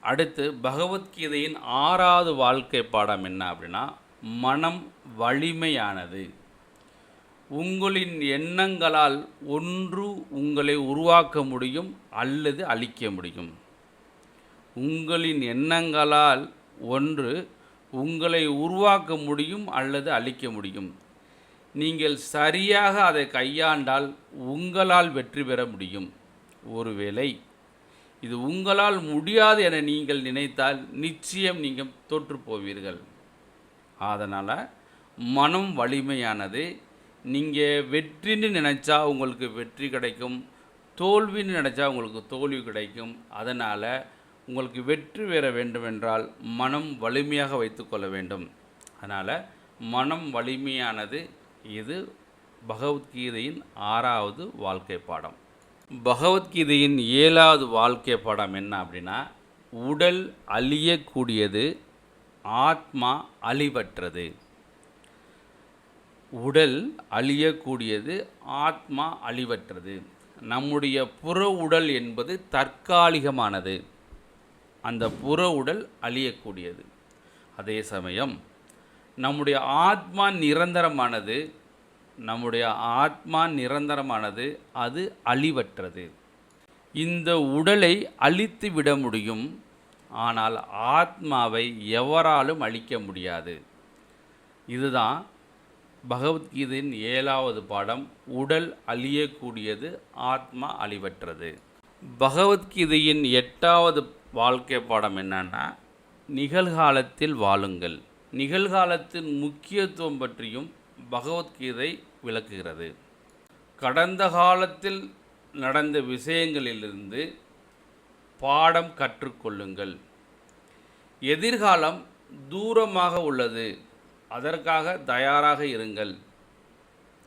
அடுத்து பகவத்கீதையின் ஆறாவது வாழ்க்கை பாடம் என்ன அப்படின்னா மனம் வலிமையானது. உங்களின் எண்ணங்களால் ஒன்று உங்களை உருவாக்க முடியும் அல்லது அழிக்க முடியும். உங்களின் எண்ணங்களால் ஒன்று உங்களை உருவாக்க முடியும் அல்லது அழிக்க முடியும். நீங்கள் சரியாக அதை கையாண்டால் உங்களால் வெற்றி பெற முடியும். ஒருவேளை இது உங்களால் முடியாது என நீங்கள் நினைத்தால் நிச்சயம் நீங்கள் தோற்று போவீர்கள். அதனால் மனம் வலிமையானது. நீங்கள் வெற்றின்னு நினச்சா உங்களுக்கு வெற்றி கிடைக்கும். தோல்வின்னு நினச்சா உங்களுக்கு தோல்வி கிடைக்கும். அதனால் உங்களுக்கு வெற்றி பெற வேண்டுமென்றால் மனம் வலிமையாக வைத்துக்கொள்ள வேண்டும். அதனால் மனம் வலிமையானது இது பகவத்கீதையின் ஆறாவது வாழ்க்கை பாடம். பகவத்கீதையின் ஏழாவது வாழ்க்கை பாடம் என்ன அப்படின்னா உடல் அழியக்கூடியது ஆத்மா அழிவற்றது. உடல் அழியக்கூடியது ஆத்மா அழிவற்றது. நம்முடைய புற உடல் என்பது தற்காலிகமானது. அந்த புற உடல் அழியக்கூடியது. அதே சமயம் நம்முடைய ஆத்மா நிரந்தரமானது நம்முடைய ஆத்மா நிரந்தரமானது அது அழிவற்றது. இந்த உடலை அழித்து விட முடியும் ஆனால் ஆத்மாவை எவராலும் அழிக்க முடியாது. இதுதான் பகவத்கீதையின் ஏழாவது பாடம் உடல் அழியக்கூடியது ஆத்மா அழிவற்றது. பகவத்கீதையின் எட்டாவது வாழ்க்கை பாடம் என்னன்னா நிகழ்காலத்தில் வாழுங்கள். நிகழ்காலத்தின் முக்கியத்துவம் பற்றியும் பகவத்கீதை விளக்குகிறது. கடந்த காலத்தில் நடந்த விஷயங்களிலிருந்து பாடம் கற்றுக்கொள்ளுங்கள். எதிர்காலம் தூரமாக உள்ளது. அதற்காக தயாராக இருங்கள்.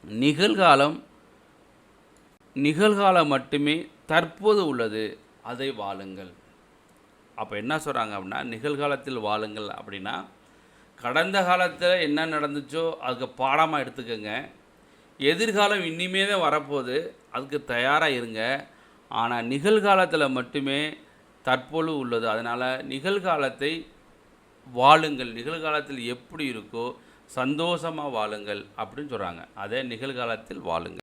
நிகழ்காலம் நிகழ்காலம் மட்டுமே தற்போது உள்ளது. அதை வாழுங்கள். அப்போ என்ன சொல்கிறாங்க அப்படின்னா நிகழ்காலத்தில் வாழுங்கள் அப்படின்னா கடந்த காலத்தில் என்ன நடந்துச்சோ அதுக்கு பாடமாக எடுத்துக்கோங்க. எதிர்காலம் இனிமே தான் வரப்போகுது. அதுக்கு தயாராக இருங்க. ஆனால் நிகழ்காலத்தில் மட்டுமே தற்பொழுது உள்ளது. அதனால் நிகழ்காலத்தை வாழுங்கள். நிகழ்காலத்தில் எப்படி இருக்கோ சந்தோஷமாக வாழுங்கள் அப்படின்னு சொல்கிறாங்க அதே நிகழ்காலத்தில் வாழுங்கள்.